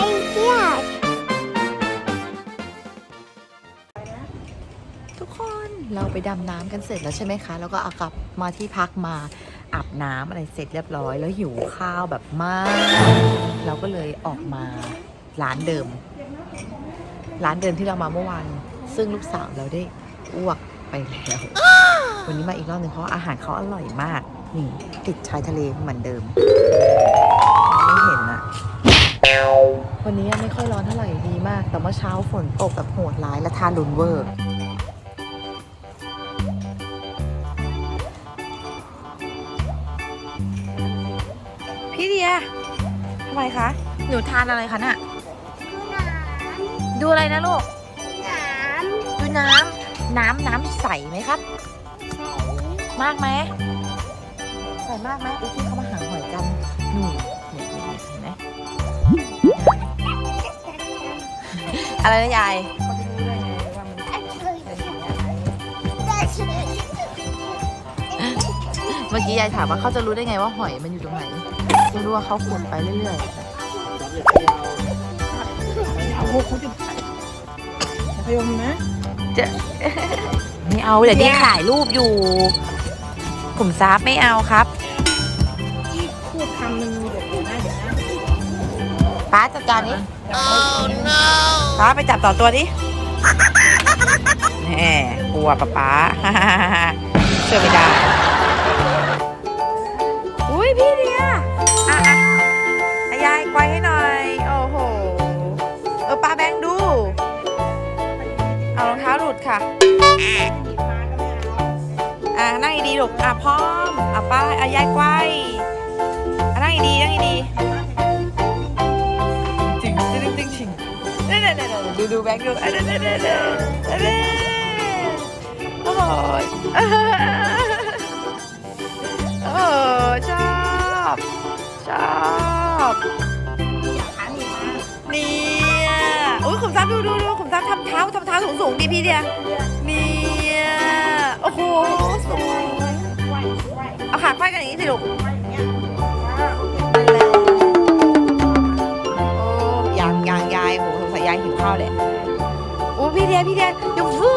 idea ทุกคนเราไปดำน้ำกันเสร็จแล้วใช่ไหมคะ แล้วก็เอากลับมาที่พักมาอาบน้ำอะไรเสร็จเรียบร้อย แล้วหิวข้าวแบบมาก เราก็เลยออกมาร้านเดิม ร้านเดิมที่เรามาเมื่อวานซึ่งลูกสาวเราได้อ้วกไปแล้ว วันนี้มาอีกรอบหนึ่งเพราะอาหารเขาอร่อยมากนี่ติดชายทะเลเหมือนเดิม วันนี้ไม่ค่อยร้อนเท่าไหร่ดีมาก แต่เมื่อเช้าฝนตกแบบโหดร้ายและทารุนเวอร์พี่เดียทำไมคะ หนูทานอะไรคะน่ะดูอะไรนะลูก ดูน้ำ น้ำน้ำใสไหมครับ มากไหมใสมากไหมอุ้ยพี่เขามาหาหอยกันหนูเนี่ยเนี่ยเนี่ยเห็นไหม อะไรนะยาย เมื่อกี้ยายถามว่าเขาจะรู้ได้ไงว่าหอยมันอยู่ตรงไหนไม่รู้ว่าเขาขุดไปเรื่อยเอาพวกเขาจะพยมนะๆไม่เอาเดี๋ยวนี้ถ่ายรูปอยู่กลุ่มซับไม่เอาครับ ที่พูดคำหนึ่งเดี๋ย ป้าจัดการนี้ ป้าไปจับต่อตัวดิแหมกลัวป้าป้าเชื่อไม่ได้ อุ้ยพี่เดียอะอะอะยายไกวให้หน่อย โอ้โห เออป้าแบงค์ดู เอารองเท้าหลุดค่ะ อะนั่งดีๆลูกอะพร้อม อะป้าอะยายไกวอะนั่งดีๆนั่งดีๆ แบงค์ดูเด้เด้เด้เด้เด้เด้โอ้ยโอ้ชอบชอบเนี่ยอุ้ยขุมทรัพย์ดูดูดูขุมทรัพย์ทำเท้าทำเท้าสูงสูงดีพี่เดียเนี่ยโอ้โหสูงเอาขาควายกันอย่างนี้สิลูก อ้ยางยางยายโหสงสัยยายหิวข้าวแหละโอ้พี่เดียพี่เดียเดี๋ยวฟื